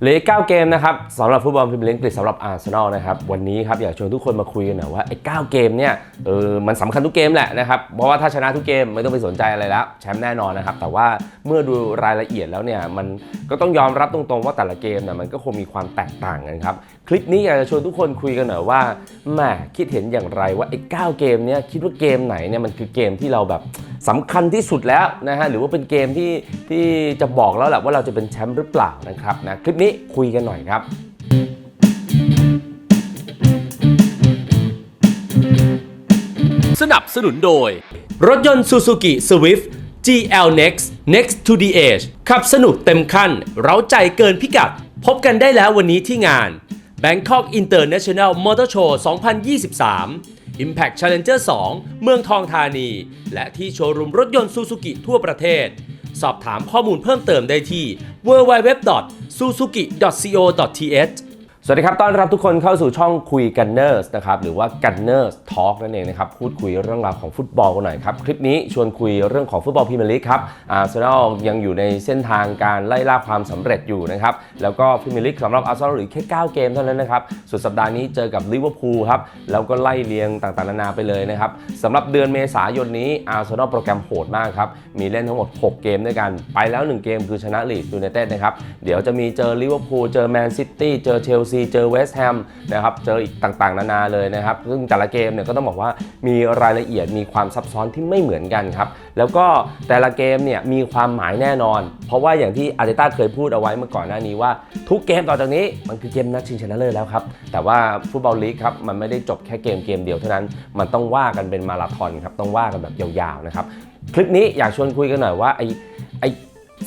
เหลืออก9เกมนะครับสำหรับฟุตบอลพรีเมียร์ลีกอังกฤษสำหรับอาร์เซนอลนะครับวันนี้ครับอยากชวนทุกคนมาคุยกันหน่อยว่าไอ้9เกมเนี่ยเออมันสำคัญทุกเกมแหละนะครับเพราะว่าถ้าชนะทุกเกมไม่ต้องไปสนใจอะไรแล้วแชมป์แน่นอนนะครับแต่ว่าเมื่อดูรายละเอียดแล้วเนี่ยมันก็ต้องยอมรับตรงๆว่าแต่ละเกมเนี่ยมันก็คงมีความแตกต่างกันครับคลิปนี้อยากจะชวนทุกคนคุยกันหน่อยว่าแหมคิดเห็นอย่างไรว่าไอ้9เกมเนี่ยคิดว่าเกมไหนเนี่ยมันคือเกมที่เราแบบ สำคัญที่สุดแล้วนะฮะหรือว่าเป็นเกมที่ที่จะบอกแล้วแหละว่าเราจะเป็นแชมป์หรือเปล่านะครับนะคลิปนี้คุยกันหน่อยครับสนับสนุนโดย รถยนต์ Suzuki Swift GL Next Next to the Edge ขับสนุกเต็มขั้น เร้าใจเกินพิกัด พบกันได้แล้ววันนี้ที่งาน Bangkok International Motor Show 2023 Impact Challenger 2 เมืองทองธานี และที่โชว์รูมรถยนต์ซูซูกิทั่วประเทศ สอบถามข้อมูลเพิ่มเติมได้ที่ www.suzuki.co.th สวัสดีครับ ต้อนรับทุกคนเข้าสู่ช่องคุยกันเนอร์สนะครับ หรือว่ากันเนอร์สทอล์กนั่นเองนะครับ พูดคุยเรื่องราวของฟุตบอลกันหน่อยครับ คลิปนี้ชวนคุยเรื่องของฟุตบอลพรีเมียร์ลีกครับอาร์เซนอลยังอยู่ในเส้นทางการไล่ล่าความสำเร็จอยู่นะครับ แล้วก็พรีเมียร์ลีกสำหรับอาร์เซนอลหรือแค่ 9 เกมเท่านั้นนะครับ สุดสัปดาห์นี้เจอกับลิเวอร์พูลครับ แล้วก็ไล่เลียงต่างๆนานาไปเลยนะครับสำหรับเดือนเมษายนนี้อาร์เซนอลโปรแกรมโหดมากครับ มีเล่นทั้งหมด 6 เกมด้วยกัน ไปแล้ว 1 เกมคือชนะลีดยูไนเต็ดนะครับ เดี๋ยวจะมีเจอลิเวอร์พูล เจอแมนซิตี้ เจอเชลซีเจอเวสต์แฮมนะครับเจออีกต่างๆ นานาเลยนะครับ ซึ่งแต่ละเกมเนี่ยก็ต้องบอกว่ามีรายละเอียดมีความซับซ้อนที่ไม่เหมือนกันครับ แล้วก็แต่ละเกมเนี่ยมีความหมายแน่นอน เพราะว่าอย่างที่อาร์เตต้าเคยพูดเอาไว้เมื่อก่อนหน้านี้ว่าทุกเกมต่อจากนี้มันคือเกมนัดชิงชนะเลิศแล้วครับ แต่ว่าฟุตบอลลีกครับมันไม่ได้จบแค่เกมเกมเดียวเท่านั้นมันต้องว่ากันเป็นมาราธอนครับต้องว่ากันแบบยาวๆนะครับคลิปนี้อยากชวนคุยกันหน่อยว่าไอ้ไอ้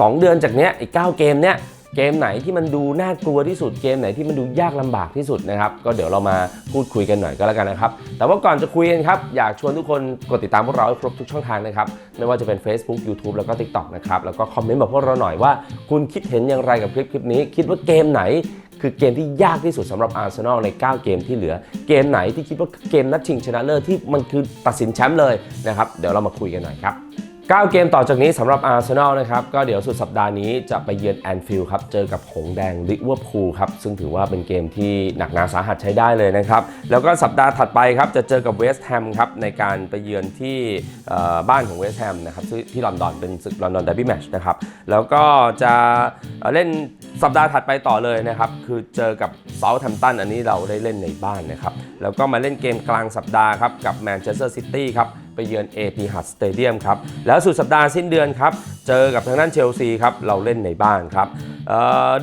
สองเดือนจากเนี้ยไอ้เก้าเกมเนี้ย เกมไหนที่มันดูน่ากลัวที่สุดเกมไหนที่มันดูยากลำบากที่สุดนะครับ ก็เดี๋ยวเรามาพูดคุยกันหน่อยก็แล้วกันนะครับ แต่ว่าก่อนจะคุยกันครับ อยากชวนทุกคนกดติดตามพวกเราครบทุกช่องทางนะครับ ไม่ว่าจะเป็น Facebook YouTube แล้วก็ TikTok นะครับ แล้วก็คอมเมนต์บอกพวกเราหน่อยว่า คุณคิดเห็นอย่างไรกับคลิปคลิปนี้ คิดว่าเกมไหนคือเกมที่ยากที่สุดสำหรับอาร์เซนอลใน 9 เกมที่เหลือ เกมไหนที่คิดว่าเกมนัดชิงชนะเลิศที่มันคือตัดสินแชมป์เลยนะครับ เดี๋ยวเรามาคุยกันหน่อยครับ 9 เกมต่อจากนี้สำหรับอาร์เซนอลนะครับ ก็เดี๋ยวสุดสัปดาห์นี้จะไปเยือนแอนฟิลด์ครับ เจอกับหงแดงลิเวอร์พูลครับ ซึ่งถือว่าเป็นเกมที่หนักหนาสาหัสใช้ได้เลยนะครับ แล้วก็สัปดาห์ถัดไปครับ จะเจอกับเวสต์แฮมครับ ในการไปเยือนที่บ้านของเวสต์แฮมนะครับที่ลอนดอนเป็นศึกลอนดอนเดอร์บี้แมชนะครับ แล้วก็จะเเล่นสัปดาห์ถัดไปต่อเลยนะครับ คือเจอกับเซาท์แฮมป์ตันอันนี้เราได้เล่นในบ้านนะครับแล้วก็มาเล่นเกมกลางสัปดาห์ครับกับแมนเชสเตอร์ซิตี้ครับ ไปเยือนเอติฮัดสเตเดียมครับ แล้วสุดสัปดาห์สิ้นเดือนครับ เจอกับทางด้านเชลซีครับ เราเล่นในบ้านครับเ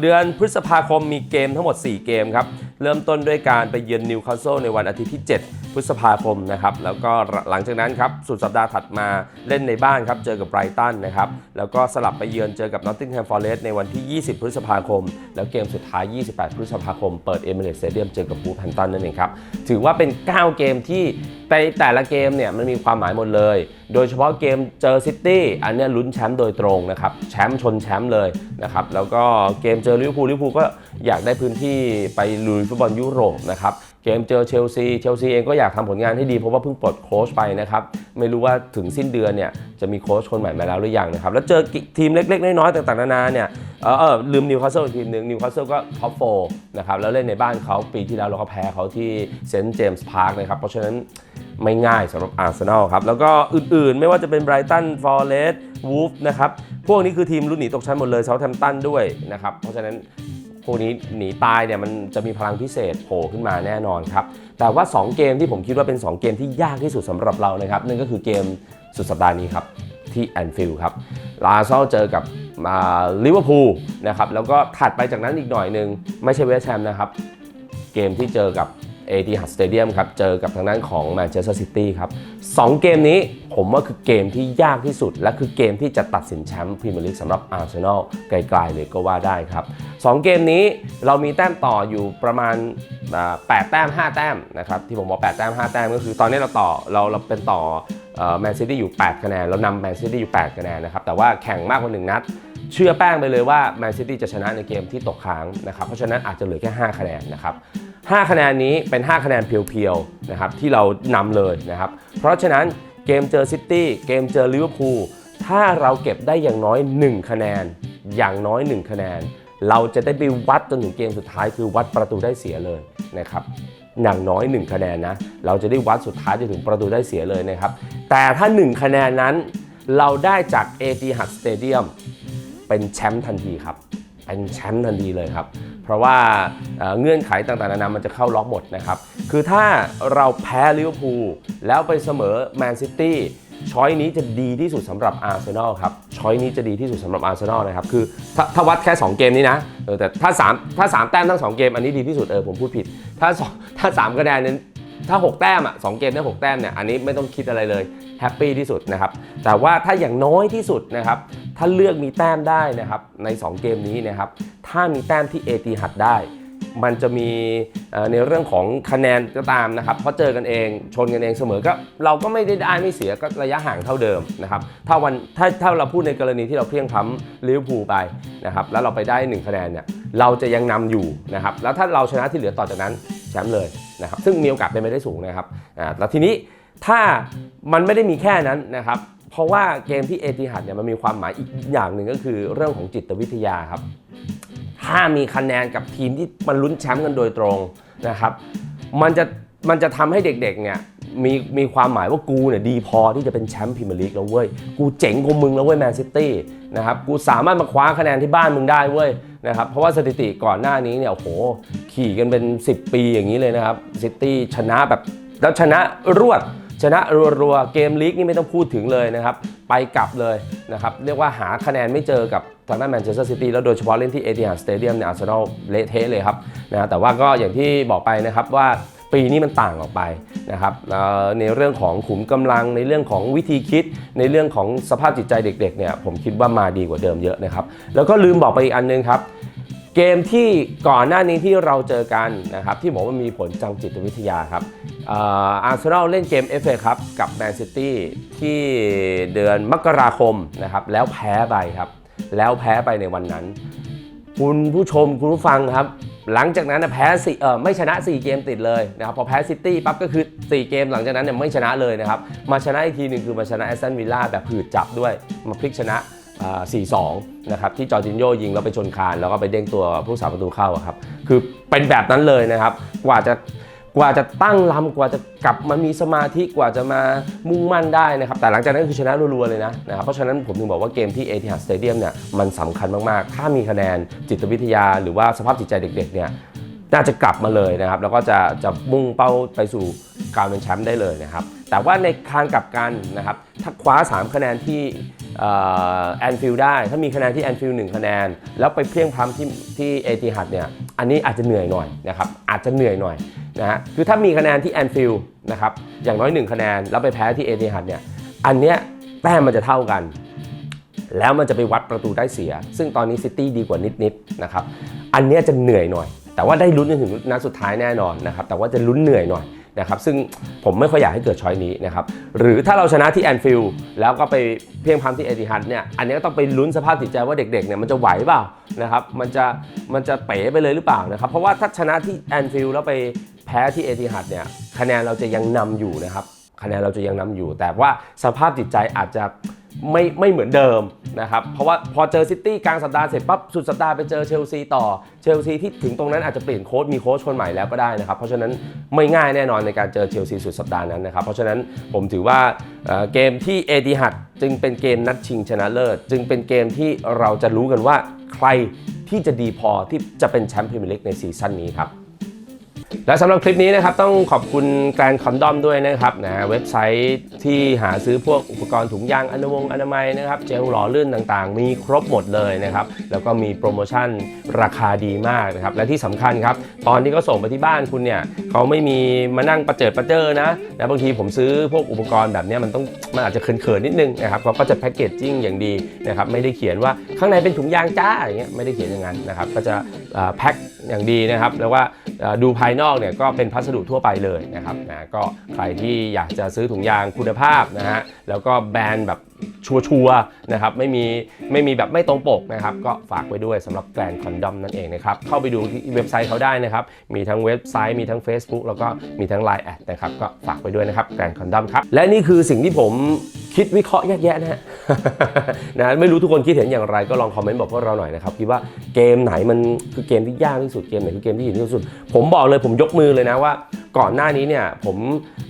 เดือนพฤษภาคมมีเกมทั้งหมด 4 เกมครับ เริ่มต้นด้วยการไปเยือนนิวคาสเซิลในวันอาทิตย์ที่ 7 พฤษภาคมนะครับ แล้วก็หลังจากนั้นครับสุดสัปดาห์ถัดมาเล่นในบ้านครับ เจอกับไบรตันนะครับ แล้วก็สลับไปเยือนเจอกับนอตติงแฮมฟอร์เรสในวันที่ 20 พฤษภาคม แล้วเกมสุดท้าย 28 พฤษภาคม เปิดเอมิเรตสเตเดียมเจอกับบูแพนตันนั่นเองครับ ถือว่าเป็น 9 เกมที่ในแต่ละเกมเนี่ยมันมีความหมายหมดเลย โดยเฉพาะเกมเจอซิตี้อันนี้ลุ้นแชมป์โดยตรงนะครับแชมป์ชนแชมป์เลยนะครับแล้วก็เกมเจอลิเวอร์พูลลิเวอร์พูลก็อยากได้พื้นที่ไปลุยฟุตบอลยุโรปนะครับ เกมเจอเชลซี เชลซีเองก็อยากทำผลงานให้ดีเพราะว่าเพิ่งปลดโค้ชไปนะครับ ไม่รู้ว่าถึงสิ้นเดือนเนี่ยจะมีโค้ชคนใหม่มาแล้วหรือยังนะครับ แล้วเจอทีมเล็ก ๆ น้อยๆต่างๆ นานาเนี่ยเออเออลืมนิวคาสเซิลอีกทีมหนึ่งนิวคาสเซิลก็ท็อปโฟนะครับ แล้วเล่นในบ้านเขาปีที่แล้วเราก็แพ้เขาที่เซนต์เจมส์พาร์คนะครับ เพราะฉะนั้นไม่ง่ายสำหรับอาร์เซนอลครับ แล้วก็อื่นๆ ไม่ว่าจะเป็นไบรตันฟอร์เรสต์วูฟนะครับพวกนี้คือทีมรุ่นหนีตกชั้นหมดเลยเซาท์แฮมป์ตันด้วยนะครับเพราะฉะนั้น วกนี้หนีตายเนี่ยมันจะมีพลังพิเศษโผล่ขึ้นมาแน่นอนครับ แต่ว่า 2 เกมที่ผมคิดว่าเป็น 2 เกมที่ยากที่สุดสำหรับเรานะครับนั่นก็คือเกมสุดสัปดาห์นี้ครับที่แอนฟิลด์ครับลาซอลเจอกับลิเวอร์พูลนะครับแล้วก็ถัดไปจากนั้นอีกหน่อยหนึ่งไม่ใช่เวสต์แฮมนะครับ เกมที่เจอกับ เอทีฮัดสเตเดียมครับ เจอกับทางด้านของแมนเชสเตอร์ซิตี้ครับสองเกมนี้ผมว่าคือเกมที่ยากที่สุด และคือเกมที่จะตัดสินแชมป์พรีเมียร์ลีกสำหรับอาร์เซนอลไกลๆเลยก็ว่าได้ครับสองเกมนี้เรามีแต้มต่ออยู่ประมาณ 8 แต้ม 5 แต้มนะครับที่ผมบอก 8 แต้ม 5 แต้มก็คือตอนนี้เราต่อเราเราเป็นต่อแมนซิตี้อยู่ 8 คะแนนเรานำแมนซิตี้อยู่ 8 คะแนนนะครับแต่ว่าแข่งมากกว่า 1 นัดเชื่อแป้งไปเลยว่าแมนซิตี้จะชนะในเกมที่ตกค้างนะครับ เพราะฉะนั้นอาจจะเหลือแค่ 5 คะแนนนะครับ 5 คะแนนนี้เป็น 5 คะแนนเพียวๆนะครับที่เรานำเลยนะครับ เพราะฉะนั้นเกมเจอซิตี้เกมเจอลิเวอร์พูลถ้าเราเก็บได้อย่างน้อย 1 คะแนน อย่างน้อย 1 คะแนน เราจะได้ไปวัดจนถึงเกมสุดท้ายคือวัดประตูได้เสียเลยนะครับอย่างน้อย 1 คะแนนนะเราจะได้วัดสุดท้ายจนถึงประตูได้เสียเลยนะครับ แต่ถ้า 1 คะแนนนั้น เราได้จากเอติฮัดสเตเดียมเป็นแชมป์ทันทีครับเป็นแชมป์ทันทีเลยครับ เพราะว่าเอ่อเงื่อนไขต่างๆนานามันจะเข้าล็อกหมดนะครับ คือถ้าเราแพ้ลิเวอร์พูลแล้วไปเสมอแมนซิตี้ช้อยนี้จะดีที่สุดสำหรับอาร์เซนอลครับช้อยนี้จะดีที่สุดสำหรับอาร์เซนอลนะครับ คือถ้าถ้าวัดแค่ 2 เกมนี้นะเออแต่ถ้า 3 ถ้า 3 แต้มทั้ง 2 เกมอันนี้ดีที่สุดเออผมพูดผิด ถ้าสองถ้า 3 คะแนนนั้นถ้า 6 แต้มอะสเกมได้ 6 แต้มเนี่ยอันนี้ไม่ต้องคิดอะไรเลยแฮปปี้ที่สุดนะครับ แต่ว่าถ้าอย่างน้อยที่สุดนะครับ ถ้าเลือกมีแต้มได้นะครับใน 2 เกมนี้นะครับถ้ามีแต้มที่เอตีหัดได้ มันจะมีในเรื่องของคะแนนก็ตามนะครับเพราะเจอกันเองชนกันเองเสมอก็เราก็ไม่ได้ได้ไม่เสียก็ระยะห่างเท่าเดิมนะครับถ้าวันถ้าถ้าเราพูดในกรณีที่เราเพลียงพ้ำลิเวอร์พูลไปนะครับแล้วเราไปได้ 1 คะแนนเนี่ยเราจะยังนำอยู่นะครับแล้วถ้าเราชนะที่เหลือต่อจากนั้นแชมป์เลยนะครับซึ่งมีโอกาสเป็นไปได้สูงนะครับอ่าแล้วทีนี้ถ้ามันไม่ได้มีแค่นั้นนะครับ เพราะว่าเกมที่เอติฮัดเนี่ยมันมีความหมายอีกอย่างหนึ่งก็คือเรื่องของจิตวิทยาครับ ถ้ามีคะแนนกับทีมที่มันลุ้นแชมป์กันโดยตรงนะครับ มันจะมันจะทำให้เด็กๆเนี่ยมีมีความหมายว่ากูเนี่ยดีพอที่จะเป็นแชมป์พรีเมียร์ลีกแล้วเว้ย กูเจ๋งกว่ามึงแล้วเว้ยแมนซิตี้นะครับ กูสามารถมาคว้าคะแนนที่บ้านมึงได้เว้ยนะครับ เพราะว่าสถิติก่อนหน้านี้เนี่ยโอ้โห ขี่กันเป็น 10 ปีอย่างนี้เลยนะครับซิตี้ชนะแบบแล้วชนะรวด ชนะรัวๆเกมลีกนี่ไม่ต้องพูดถึงเลยนะครับ ไปกลับเลยนะครับ เรียกว่าหาคะแนนไม่เจอกับทางด้านแมนเชสเตอร์ซิตี้แล้วโดยเฉพาะเล่นที่เอติฮัดสเตเดียมเนี่ยอาร์เซนอลเละเทะเลยครับนะแต่ว่าก็อย่างที่บอกไปนะครับว่าปีนี้มันต่างออกไปนะครับในเรื่องของขุมกำลังในเรื่องของวิธีคิด ในเรื่องของสภาพจิตใจเด็กๆเนี่ยผมคิดว่ามาดีกว่าเดิมเยอะนะครับ แล้วก็ลืมบอกไปอีกอันนึงครับ เกมที่ก่อนหน้านี้ที่เราเจอกันนะครับที่บอกว่ามีผลจังจิตวิทยาครับอาร์เซนอลเล่นเกม FA ครับกับแมนซิตี้ที่เดือนมกราคมนะครับแล้วแพ้ไปครับแล้วแพ้ไปในวันนั้น คุณผู้ชมคุณผู้ฟังครับ หลังจากนั้นนะแพ้สี่เออไม่ชนะ 4 เกมติดเลยนะครับพอแพ้ซิตี้ปั๊บก็คือ 4 เกมหลังจากนั้นเนี่ยไม่ชนะเลยนะครับมาชนะอีกทีหนึ่งคือมาชนะแอสตันวิลล่าแบบผืดจับด้วยมาพลิกชนะ 4-2 นะครับที่จอร์จินโยยิงแล้วไปชนคานแล้วก็ไปเด้งตัวผู้สาประตูเข้าครับคือเป็นแบบนั้นเลยนะครับกว่าจะกว่าจะตั้งลำกว่าจะกลับมามีสมาธิกว่าจะมามุ่งมั่นได้นะครับ แต่หลังจากนั้นคือชนะรัวๆเลยนะนะครับเพราะฉะนั้นผมถึงบอกว่าเกมที่เอทิฮัดสเตเดียมเนี่ยมันสำคัญมากๆ ถ้ามีคะแนนจิตวิทยา หรือว่าสภาพจิตใจเด็กๆเนี่ยน่าจะกลับมาเลยนะครับ แล้วก็จะจะมุ่งเป้าไปสู่การเป็นแชมป์ได้เลยนะครับ แต่ว่าในทางกลับกันนะครับถ้าคว้า 3 คะแนนที่ แอนฟิลได้ถ้ามีคะแนนที่แอนฟิลหนึ่งคะแนน แล้วไปเพลียงพล้ำที่ที่เอติฮัดเนี่ยอันนี้อาจจะเหนื่อยหน่อยนะครับอาจจะเหนื่อยหน่อยนะฮะคือถ้ามีคะแนนที่แอนฟิลนะครับอย่างน้อย 1 คะแนน แล้วไปแพ้ที่เอติฮัดเนี่ยอันเนี้ยแต้มมันจะเท่ากัน แล้วมันจะไปวัดประตูได้เสีย ซึ่งตอนนี้ซิตี้ดีกว่านิดๆนะครับอันเนี้ยจะเหนื่อยหน่อย แต่ว่าได้ลุ้นจนถึงนัดสุดท้ายแน่นอนนะครับแต่ว่าจะลุ้นเหนื่อยหน่อย นะครับซึ่งผมไม่ค่อยอยากให้เกิดช้อยนี้นะครับหรือถ้าเราชนะที่แอนฟิลด์แล้วก็ไปเพียงพล้ำที่เอติฮัดเนี่ยอันนี้ก็ต้องไปลุ้นสภาพจิตใจว่าเด็กๆเนี่ยมันจะไหวเปล่านะครับมันจะมันจะเป๋ไปเลยหรือเปล่านะครับเพราะว่าถ้าชนะที่แอนฟิลด์แล้วไปแพ้ที่เอติฮัดเนี่ยคะแนนเราจะยังนำอยู่นะครับคะแนนเราจะยังนำอยู่ แต่ว่าสภาพจิตใจอาจจะ ไม่ไม่เหมือนเดิมนะครับ เพราะว่าพอเจอซิตี้กลางสัปดาห์เสร็จปั๊บสุดสัปดาห์ไปเจอเชลซีต่อเชลซีที่ถึงตรงนั้นอาจจะเปลี่ยนโค้ชมีโค้ชคนใหม่แล้วก็ได้นะครับ เพราะฉะนั้นไม่ง่ายแน่นอนในการเจอเชลซีสุดสัปดาห์นั้นนะครับ เพราะฉะนั้นผมถือว่าเเกมที่เอติฮัดจึงเป็นเกมนัดชิงชนะเลิศจึงเป็นเกมที่เราจะรู้กันว่าใครที่จะดีพอที่จะเป็นแชมป์พรีเมียร์ลีกในซีซั่นนี้ครับ และสำหรับคลิปนี้นะครับต้องขอบคุณแกรนคอนดอมด้วยนะครับนะเว็บไซต์ที่หาซื้อพวกอุปกรณ์ถุงยางอนามัยอนามัยนะครับเจลหล่อลื่นต่างๆ มีครบหมดเลยนะครับแล้วก็มีโปรโมชั่นราคาดีมากนะครับและที่สำคัญครับตอนที่เขาส่งไปที่บ้านคุณเนี่ยเขาไม่มีมานั่งประเจิดประเจอนะนะบางทีผมซื้อพวกอุปกรณ์แบบนี้มันต้องมันอาจจะเขินๆนิดนึงนะครับเขาก็จะแพ็กเกจจิ้งอย่างดีนะครับไม่ได้เขียนว่าข้างในเป็นถุงยางจ้าอย่างเงี้ยไม่ได้เขียนอย่างนั้นนะครับก็จะแพ็คอย่างดีนะครับ แล้วว่าดูภายนอกเนี่ยก็เป็นพัสดุทั่วไปเลยนะครับนะก็ใครที่อยากจะซื้อถุงยางคุณภาพนะฮะแล้วก็แบรนด์แบบ ชัวร์ๆนะครับไม่มีไม่มีแบบไม่ตรงปกนะครับก็ฝากไว้ด้วยสำหรับแกรนคอนดอมนั่นเองนะครับเข้าไปดูที่เว็บไซต์เขาได้นะครับมีทั้งเว็บไซต์มีทั้ง Facebook แล้วก็มีทั้ง Line แอดนะครับก็ฝากไว้ด้วยนะครับแกรนคอนดอมครับและนี่คือสิ่งที่ผมคิดวิเคราะห์แยกแยะนะฮะนะไม่รู้ทุกคนคิดเห็นอย่างไรก็ลองคอมเมนต์บอกพวกเราหน่อยนะครับคิดว่าเกมไหนมันคือเกมที่ยากที่สุดเกมไหนคือเกมที่หินที่สุด ผมบอกเลยผมยกมือเลยนะว่าก่อนหน้านี้เนี่ยผม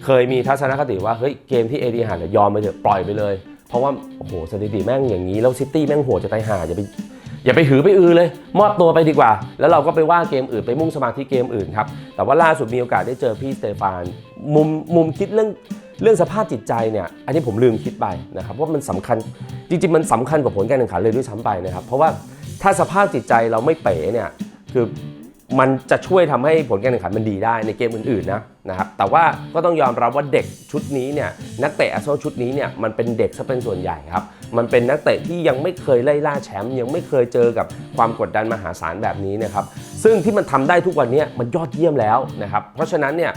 เคยมีทัศนคติว่าเฮ้ยเกมที่เอดีหานยอมไปเถอะปล่อยไปเลย เพราะว่าโอ้โหสถิติแม่งอย่างนี้แล้วซิตี้แม่งโหดจะตายห่าอย่าไปอย่าไปหือไปอือเลย มอบตัวไปดีกว่า แล้วเราก็ไปว่าเกมอื่นไปมุ่งสมาธิเกมอื่นครับแต่ว่าล่าสุดมีโอกาสได้เจอพี่สเตฟานมุมมุมคิดเรื่องเรื่องสภาพจิตใจเนี่ยอันนี้ผมลืมคิดไปนะครับว่ามันสำคัญจริงๆ มันสำคัญกว่าผลการแข่งขันเลยด้วยซ้ำไปนะครับ เพราะว่าถ้าสภาพจิตใจเราไม่เป๋เนี่ยคือ มันจะช่วยทำให้ผลการแข่งขันมันดีได้ในเกมอื่นๆนะนะครับแต่ว่าก็ต้องยอมรับว่าเด็กชุดนี้เนี่ยนักเตะอาร์เซนอลชุดนี้เนี่ยมันเป็นเด็กซะเป็นส่วนใหญ่ครับมันเป็นนักเตะที่ยังไม่เคยไล่ล่าแชมป์ยังไม่เคยเจอกับความกดดันมหาศาลแบบนี้นะครับซึ่งที่มันทำได้ทุกวันนี้มันยอดเยี่ยมแล้วนะครับเพราะฉะนั้นเนี่ย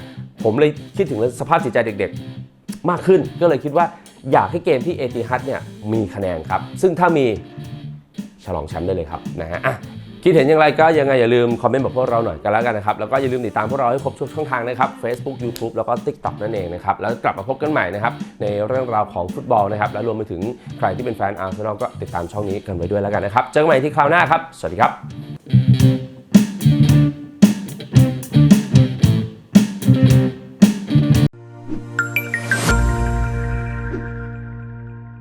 ผมเลยคิดถึงสภาพจิตใจเด็กๆ มากขึ้นก็เลยคิดว่าอยากให้เกมที่เอติฮัดเนี่ยมีคะแนนครับซึ่งถ้ามีฉลองแชมป์ได้เลยครับนะฮะอะ คิดเห็นอย่างไรก็ยังไงอย่าลืมคอมเมนต์บอกพวกเราหน่อยกันแล้วกันนะครับ แล้วก็อย่าลืมติดตามพวกเราให้ครบทุกช่องทางนะครับ Facebook YouTube แล้วก็ TikTok นั่นเองนะครับ แล้วกลับมาพบกันใหม่นะครับในเรื่องราวของฟุตบอลนะครับ และรวมไปถึงใครที่เป็นแฟนอาร์เซนอลก็ติดตามช่องนี้กันไว้ด้วยแล้วกันนะครับ เจอกันใหม่ที่คราวหน้าครับ สวัสดีครับ